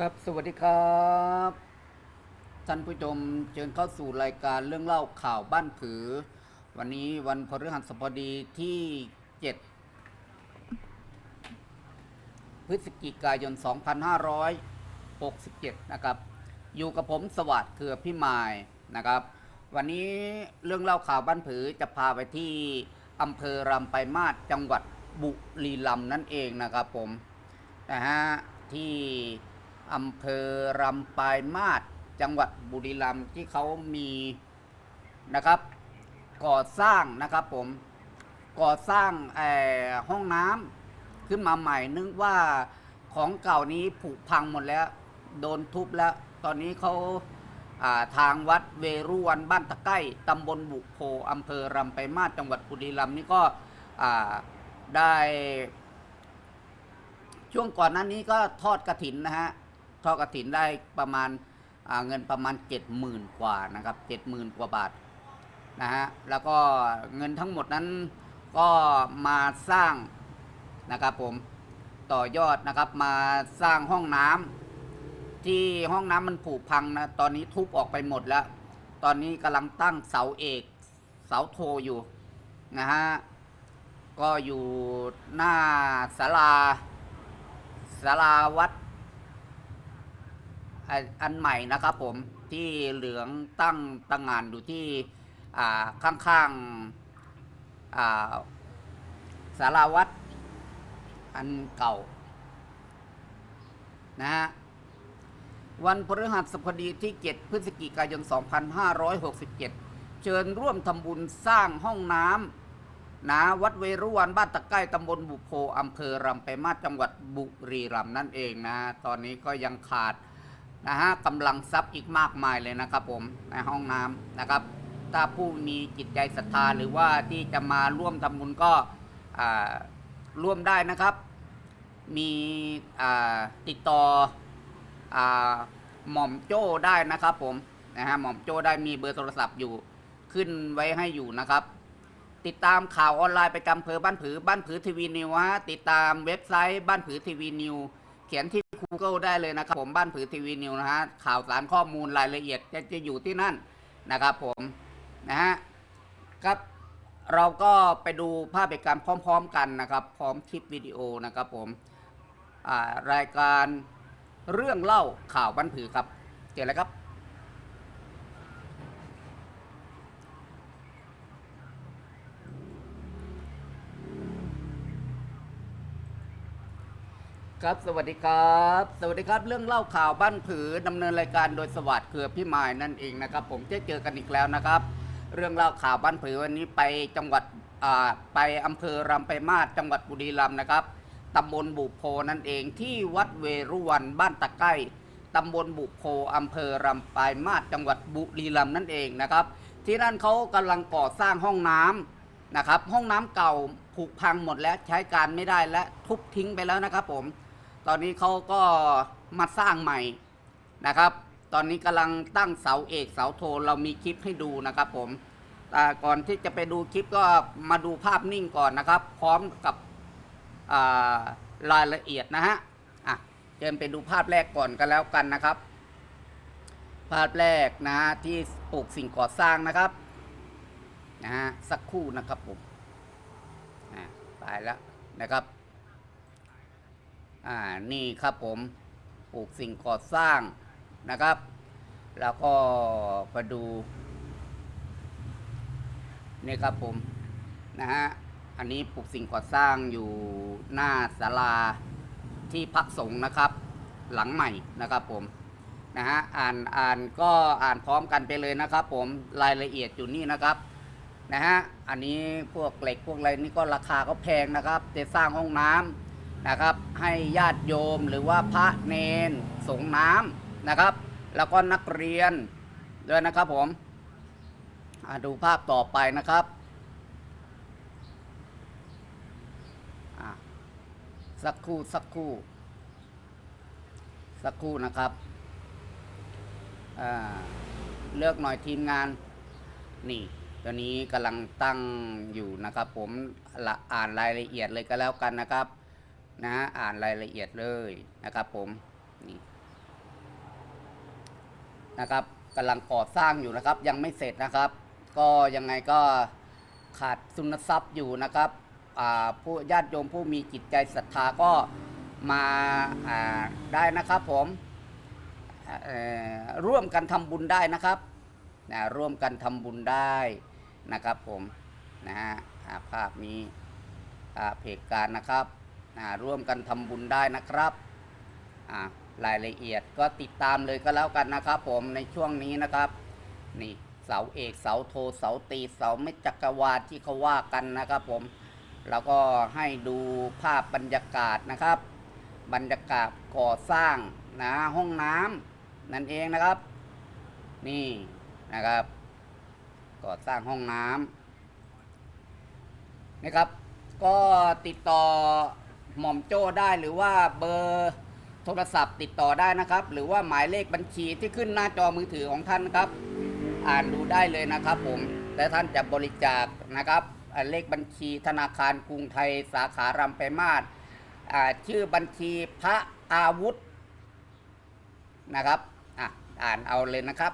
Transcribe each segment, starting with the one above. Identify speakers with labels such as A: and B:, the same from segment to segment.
A: ครับ สวัสดีครับท่านผู้ชมเชิญเข้าสู่รายการเรื่องเล่าข่าวบ้านผือ วันนี้วันพฤหัสบดีที่ 7 พฤศจิกายน 2567 นะครับ อยู่กับผมสวัสดิ์เคือพี่มายนะครับ วันนี้เรื่องเล่าข่าวบ้านผือจะพาไปที่อำเภอรำไปมาศจังหวัดบุรีรัมย์นั่นเองนะครับผมนะฮะที่ อำเภอรำปลายมาศจังหวัดบุรีรัมย์ที่เขามีนะครับ ก่อสร้างนะครับผมก่อสร้างห้องน้ำขึ้นมาใหม่นึกว่าของเก่านี้ผุพังหมดแล้ว โดนทุบแล้ว ตอนนี้เขาาทางวัดเวรุวันบ้านตะไก้ตำบลบุโพอำเภอรำไปลายมาศจังหวัดบุรีรัมย์นี่ก็ได้ ช่วงก่อนหนั้นนี้ก็ทอดกระถินนะฮะ ทอดกระถินได้ประมาณาเงินประมาณเจ็ดหมื่นกว่านะครับเจ็ดหมื่นกว่าบาทนะฮะแล้วก็เงินทั้งหมดนั้นก็มาสร้างนะครับผมต่อยอดนะครับมาสร้างห้องน้ำที่ห้องน้ำมันผุพังนะตอนนี้ทุบออกไปหมดแล้ว ตอนนี้กำลังตั้งเสาเอกเสาโทอยู่นะฮะก็อยู่หน้าศาลาศาลาวัด อันใหม่นะครับผมที่เหลืองตั้งตั้งงานอยู่ที่ข้างๆอ่าศาวัดอันเก่านะฮะวันพฤหัสบดีที่ 7 พฤศจิกายน 2567 เชิญร่วมทำบุญสร้างห้องน้ำนะวัดเวรุวันบ้านตะไก้ตำบลบุโพอำเภอรำไปมาจังหวัดบุรีรัมย์นั่นเองนะ ตอนนี้ก็ยังขาด นะฮะกำลังทรัพย์อีกมากมายเลยนะครับผมในห้องน้ำนะครับ ถ้าผู้มีจิตใจศรัทธาหรือว่าที่จะมาร่วมทำบุญก็ร่วมได้นะครับ มีติดต่ออหม่อมโจ้ได้นะครับผมนะฮะหม่อมโจ้ได้มีเบอร์โทรศัพท์อยู่ขึ้นไว้ให้อยู่นะครับ ติดตามข่าวออนไลน์ไปกำเภอบ้านผือบ้านผือทีวีนิวฮะติดตามเว็บไซต์บ้านผือทีวีนิวเขียนที่ Google ได้เลยนะครับผมบ้านผือทีวีนิวนะฮะข่าวสารข้อมูลรายละเอียดจะจะอยู่ที่นั่นนะครับผมนะฮะครับเราก็ไปดูภาพเหตุการณ์พร้อม ๆ กันนะครับ พร้อมคลิปวิดีโอนะครับผมรายการเรื่องเล่าข่าวบ้านผือครับ เจอแล้วครับ ครับสวัสดีครับ สวัสดีครับ เรื่องเล่าข่าวบ้านผือดำเนินรายการโดยสวัสดิ์เครือพี่มายนั่นเองนะครับ ผมจะเจอกันอีกแล้วนะครับ เรื่องเล่าข่าวบ้านผือวันนี้ไปจังหวัดอ่าไปอำเภอรำไปมาศจังหวัดบุรีรัมย์นะครับตำบลบุโพนั่นเองที่วัดเวรุวันบ้านตะไก้ตำบลบุโพอำเภอรำไปมาศจังหวัดบุรีรัมย์นั่นเองนะครับ ที่นั่นเขากำลังก่อสร้างห้องน้ำนะครับ ห้องน้ำเก่าผุพังหมดแล้วใช้การไม่ได้และทุบทิ้งไปแล้วนะครับผม ตอนนี้เขาก็มาสร้างใหม่นะครับ ตอนนี้กำลังตั้งเสาเอกเสาโทเรามีคลิปให้ดูนะครับผมอ่ก่อนที่จะไปดูคลิปก็มาดูภาพนิ่งก่อนนะครับ พร้อมกับรายละเอียดนะฮะอะเชิญไปดูภาพแรกก่อนกันแล้วกันนะครับ ภาพแรกนะฮะที่ปลูกสิ่งก่อสร้างนะครับนะฮะสักครู่นะครับผมอ่าไปแล้วนะครับ อ่านี่ครับผมปลูกสิ่งก่อสร้างนะครับ แล้วก็มาดูนี่ครับผมนะฮะอันนี้ปลูกสิ่งก่อสร้างอยู่หน้าศาลาที่พักสงฆ์นะครับ หลังใหม่นะครับผมนะฮะอ่านอ่านก็อ่านพร้อมกันไปเลยนะครับผมรายละเอียดอยู่นี่นะครับนะฮะอันนี้พวกเหล็กพวกอะไรนี่ก็ราคาก็แพงนะครับจะสร้างห้องน้ำ นะครับ ให้ญาติโยมหรือว่าพระเนนสงน้ำนะครับ แล้วก็นักเรียนด้วยนะครับผมอ่าดูภาพต่อไปนะครับสักครู่สักครู่ สักครู่นะครับเลือกหน่อยทีมงาน นี่ตัวนี้กำลังตั้งอยู่นะครับ ผมอ่านรายละเอียดเลยก็แล้วกันนะครับ นะฮะอ่านรายละเอียดเลยนะครับผมนี่นะครับกำลังก่อสร้างอยู่นะครับ ยังไม่เสร็จนะครับ ก็ยังไงก็ขาดทุนทรัพย์อยู่นะครับผู้ญาติโยมผู้มีจิตใจศรัทธาก็มาาได้นะครับผมร่วมกันทำบุญได้นะครับนะร่วมกันทำบุญได้นะครับผมนะฮะภาพนี้อ่าเพจการนะครับ อ่าร่วมกันทำบุญได้นะครับอ่ารายละเอียดก็ติดตามเลยก็แล้วกันนะครับ ผมในช่วงนี้นะครับ นี่เสาเอกเสาโทเสาตีเสาเม็ดจักรวาลที่เขาว่ากันนะครับ ผมแล้วก็ให้ดูภาพบรรยากาศนะครับ บรรยากาศก่อสร้างนะห้องน้ำนั่นเองนะครับ นี่นะครับ ก่อสร้างห้องน้ำนะครับ ก็ติดต่อ หม่อมโจ้ได้หรือว่าเบอร์โทรศัพท์ติดต่อได้นะครับ หรือว่าหมายเลขบัญชีที่ขึ้นหน้าจอมือถือของท่านครับ อ่านดูได้เลยนะครับผมและท่านจะบริจาคนะครับ เลขบัญชีธนาคารกรุงไทยสาขารำไปมาศชื่อบัญชีพระอาวุธนะครับอะอ่านเอาเลยนะครับ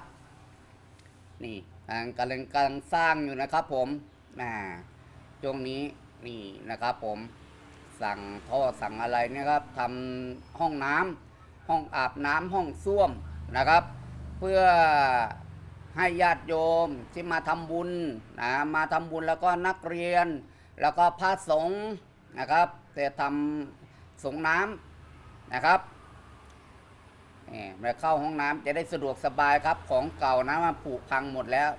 A: นี่กำลังกำลังกำลังสร้างอยู่นะครับผมอ่าช่วงนี้นี่นะครับผม สั่งท่อสั่งอะไรเนี่ยครับทำห้องน้ำห้องอาบน้ำห้องส้วมนะครับ เพื่อให้ญาติโยมที่มาทำบุญนะมาทำบุญแล้วก็นักเรียน แล้วก็พระสงฆ์นะครับจะทำสงน้ำนะครับนี่มาเข้าห้องน้ำจะได้สะดวกสบายครับของเก่านะมันผุพังหมดแล้ว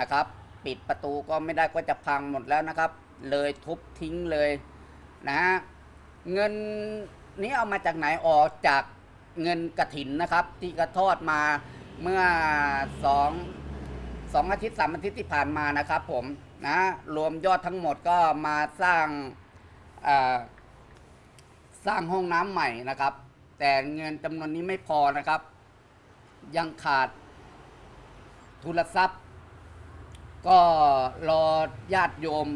A: นะครับ ปิดประตูก็ไม่ได้ก็จะพังหมดแล้วนะครับ เลยทุบทิ้งเลย นะฮะเงินนี้เอามาจากไหนออกจากเงินกระถินนะครับ ที่กระทอดมาเมื่อสองสองอาทิตย์สามอาทิตย์ที่ผ่านมานะครับผมนะรวมยอดทั้งหมดก็มาสร้างสร้างห้องน้ำใหม่นะครับ แต่เงินจำนวนนี้ไม่พอนะครับ ยังขาดทุนทรัพย์ ก็รอญาติโยม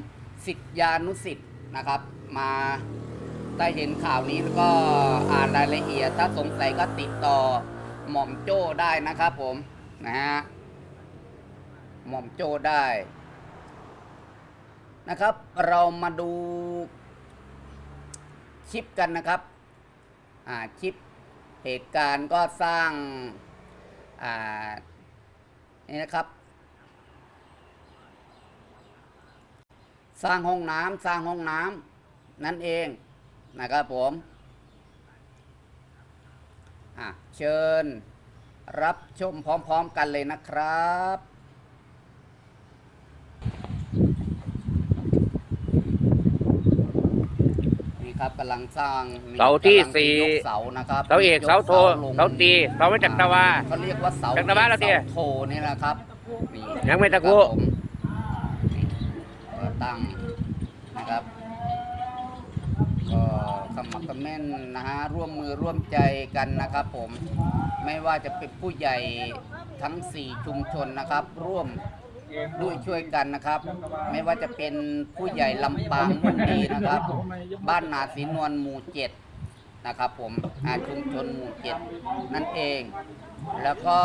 A: สิทธิานุสิทธิ์นะครับ มาได้เห็นข่าวนี้แล้วก็อ่านรายละเอียด ถ้าสงสัยก็ติดต่อหม่อมโจ้ได้นะครับผมนะฮะหม่อมโจ้ได้นะครับ เรามาดูชิปกันนะครับอ่าชิปเหตุการณ์ก็สร้างอ่านี่นะครับ สร้างห้องน้ำสร้างห้องน้ำ นั่นเองนะครับผมอะเชิญรับชมพร้อมๆกันเลยนะครับนี่ครับกำลังสร้างนี่
B: เสาที่
A: กำลังจะ
B: สี่
A: ยกเสานะครับ
B: เสาเอก
A: ย
B: เสาโท
A: ลง
B: เสาตีเสาไม้จักรวาล
A: เขาเรียกว่าเสา
B: จักรวาลแล้วเนี่ย
A: เสาโทนี่นะครับนี่
B: ยังไม่ตะกุ
A: ครับผมนี่ก็ตั้งนะครับ ก็ สมัครคอมเมนนะฮะร่วมมือร่วมใจกันนะครับผมไม่ว่าจะเป็นผู้ใหญ่ทั้ง 4 ชุมชนนะครับ ร่วมด้วยช่วยกันนะครับ ไม่ว่าจะเป็นผู้ใหญ่ลำปางมุ่งดีนะครับ บ้านนาศีนวลหมู่เจ็ดนะครับผมอาชุมชนหมู่เจ็ดนั่นเอง แล้วก็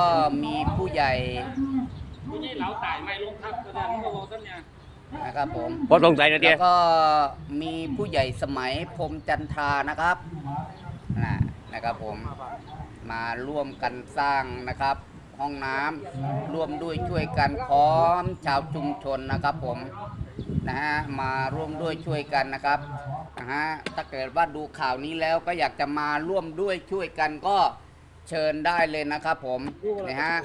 A: มีผู้ใหญ่ผู้
C: นี่เหลาตายไม่ลงทับกระดานก็โลต้นเนี่ย
A: นะครับผม
B: พอสงสัยนะเตี้
A: แล้
B: ยว
A: ก็มีผู้ใหญ่สมัยพรหมจันทรานะครับนะนะครับผมมาร่วมกันสร้างนะครับ ห้องน้ำร่วมด้วยช่วยกันพร้อมชาวชุมชนนะครับผมนะฮะมาร่วมด้วยช่วยกันนะครับนะฮะถ้าเกิดว่าดูข่าวนี้แล้วก็อยากจะมาร่วมด้วยช่วยกันก็เชิญได้เลยนะครับผมนะฮะ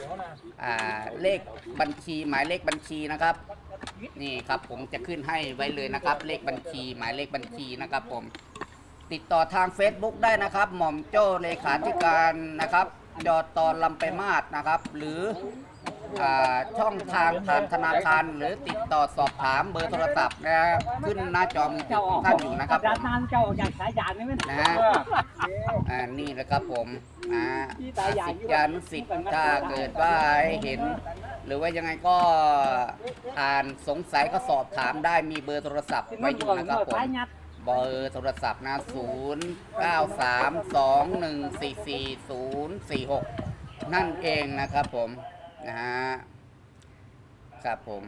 A: อ่าเลขบัญชีหมายเลขบัญชีนะครับ นี่ครับผมจะขึ้นให้ไว้เลยนะครับ เลขบัญชี หมายเลขบัญชีนะครับผม ติดต่อทาง Facebook ได้นะครับ หม่อมโจ้เลขาธิการนะครับจอตอลำไปมาศนะครับ หรืออาช่องทางทางธนาคาร หรือติดต่อสอบถามเบอร์โทรศัพท์นะขึ้นหน้าจอมือถือของท่านอยู่นะครับผม
D: นานเจ้าอยากสายยานนี่มัน
A: นะฮะ อ่านี่นะครับผมอ่า
D: ที่ตายใหญ่
A: สิทธิานุสิทธิ์ถ้าเกิดว่าให้เห็น หรือว่ายังไงก็อ่านสงสัยก็สอบถามได้มีเบอร์โทรศัพท์ไว้อยู่นะครับผมเบอร์โทรศัพท์นะ0 9 3 2 1 4 4 0 4 6 นั่นเองนะครับผมนะฮะครับผม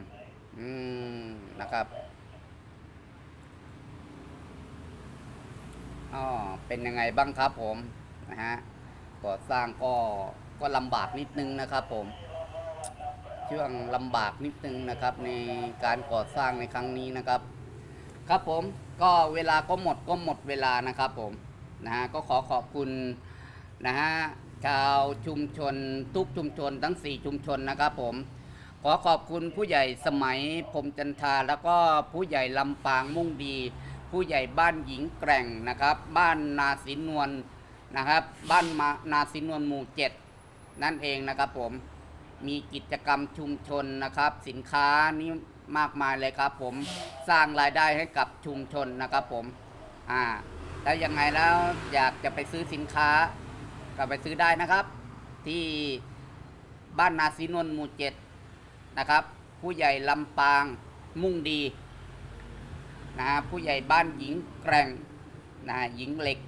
A: อืมนะครับอ๋อเป็นยังไงบ้างครับผมนะฮะก่อสร้างก็ก็ลำบากนิดนึงนะครับผม ช่วงลำบากนิดนึงนะครับในการก่อสร้างในครั้งนี้นะครับ ครับผมก็เวลาก็หมดก็หมดเวลานะครับผมนะฮะก็ขอขอบคุณนะฮะชาวชุมชนทุกชุมชนทั้ง 4 ชุมชนนะครับผม ขอขอบคุณผู้ใหญ่สมัยพรมจันทาแล้วก็ผู้ใหญ่ลำปางมุ่งดี ผู้ใหญ่บ้านหญิงแกร่งนะครับ บ้านนาสินนวลนะครับ บ้านมานาสินนวลหมู่เจ็ดนั่นเองนะครับผม มีกิจกรรมชุมชนนะครับ สินค้านี่มากมายเลยครับ ผมสร้างรายได้ให้กับชุมชนนะครับ ผมอ่าแล้วยังไงแล้วอยากจะไปซื้อสินค้า ก็ไปซื้อได้นะครับ ที่บ้านนาซีนวลหมู่เจ็ดนะครับ ผู้ใหญ่ลำปางมุ่งดีนะผู้ใหญ่บ้านหญิงแกร่งนะหญิงเหล็ก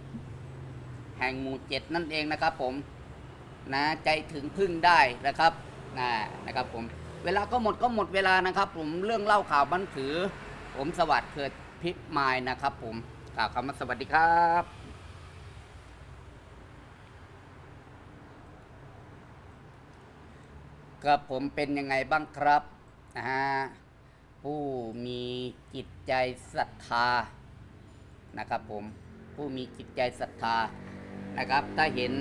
A: แห่งหมู่เจ็ดนั่นเองนะครับผมนะใจถึงพึ่งได้นะครับ นะนะครับผมเวลาก็หมดก็หมดเวลานะครับ ผมเรื่องเล่าข่าวบันถือ ผมสวัสดิ์เกิดพิมายนะครับ ผมกล่าวคำว่าสวัสดีครับครับผมเป็นยังไงบ้างครับนะฮะผู้มีจิตใจศรัทธานะครับผมผู้มีจิตใจศรัทธานะครับ ถ้าเห็น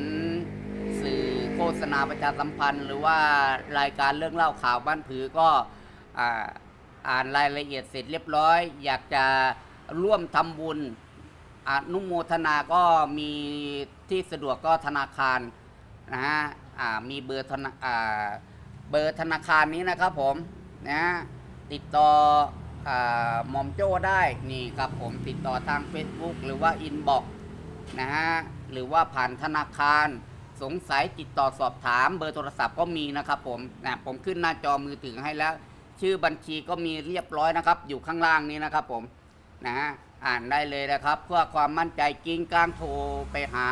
A: โฆษณาประชาสัมพันธ์ หรือว่ารายการเรื่องเล่าข่าวบ้านผือก็อ่าอ่านรายละเอียดเสร็จเรียบร้อย อยากจะร่วมทำบุญอนุโมทนาก็มีที่สะดวกก็ธนาคารนะฮะมีเบอร์ธนาเบอร์ธนาคารนี้นะครับผมนะติดต่ออาหมอมโจ้ได้นี่ครับผมติดต่อทาง Facebook หรือว่าอินบ็อกนะฮะหรือว่าผ่านธนาคาร สงสัยติดต่อสอบถามเบอร์โทรศัพท์ก็มีนะครับผมนะผมขึ้นหน้าจอมือถือให้แล้ว ชื่อบัญชีก็มีเรียบร้อยนะครับ อยู่ข้างล่างนี้นะครับผมนะฮะอ่านได้เลยนะครับ เพื่อความมั่นใจกิ้งกลางโทรไปหา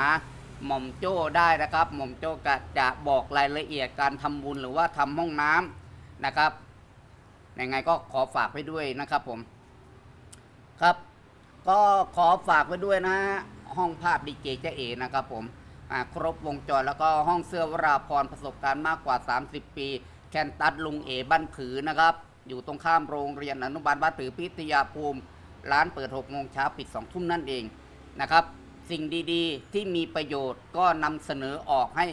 A: หม่อมโจ้ได้นะครับหม่อมโจ้ก็จะบอกรายละเอียดการทำบุญหรือว่าทำห้องน้ำนะครับยังไงก็ขอฝากไว้ด้วยนะครับผม ครับ ก็ขอฝากไว้ด้วยนะฮะห้องภาพดีเจเจเอนะครับผม ครบวงจรแล้วก็ห้องเสื้อวราพรประสบการณ์มากกว่า 30 ปี แคนตัสลุงเอบ้านผือนะครับ อยู่ตรงข้ามโรงเรียนอนุบาลบ้านผือพิทยาภูมิ ร้านเปิด6โมงเช้าปิด2ทุ่มนั่นเองนะครับ สิ่งดีๆ ที่มีประโยชน์ก็นำเสนอออกให้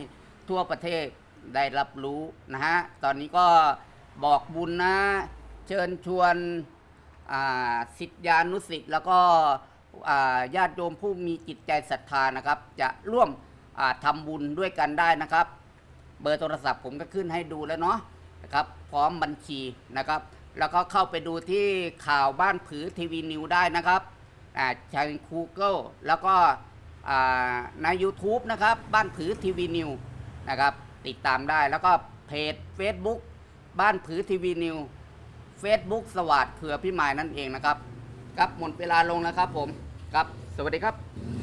A: ทั่วประเทศได้รับรู้นะฮะ ตอนนี้ก็บอกบุญนะ เชิญชวนสิทธิานุสิทธิ์แล้วก็ญาติโยมผู้มีจิตใจศรัทธานะครับ จะร่วม ทำบุญด้วยกันได้นะครับ เบอร์โทรศัพท์ผมก็ขึ้นให้ดูแล้วเนาะนะครับ พร้อมบัญชีนะครับ แล้วก็เข้าไปดูที่ข่าวบ้านผือทีวีนิวได้นะครับอ่าใช้ Google แล้วก็ใน YouTube นะครับ บ้านผือทีวีนิวนะครับ ติดตามได้แล้วก็เพจ Facebook บ้านผือทีวีนิว Facebook สวัสดิ์เขือพี่หมายนั่นเองนะครับ ครับหมดเวลาลงแล้วครับผม ครับ สวัสดีครับ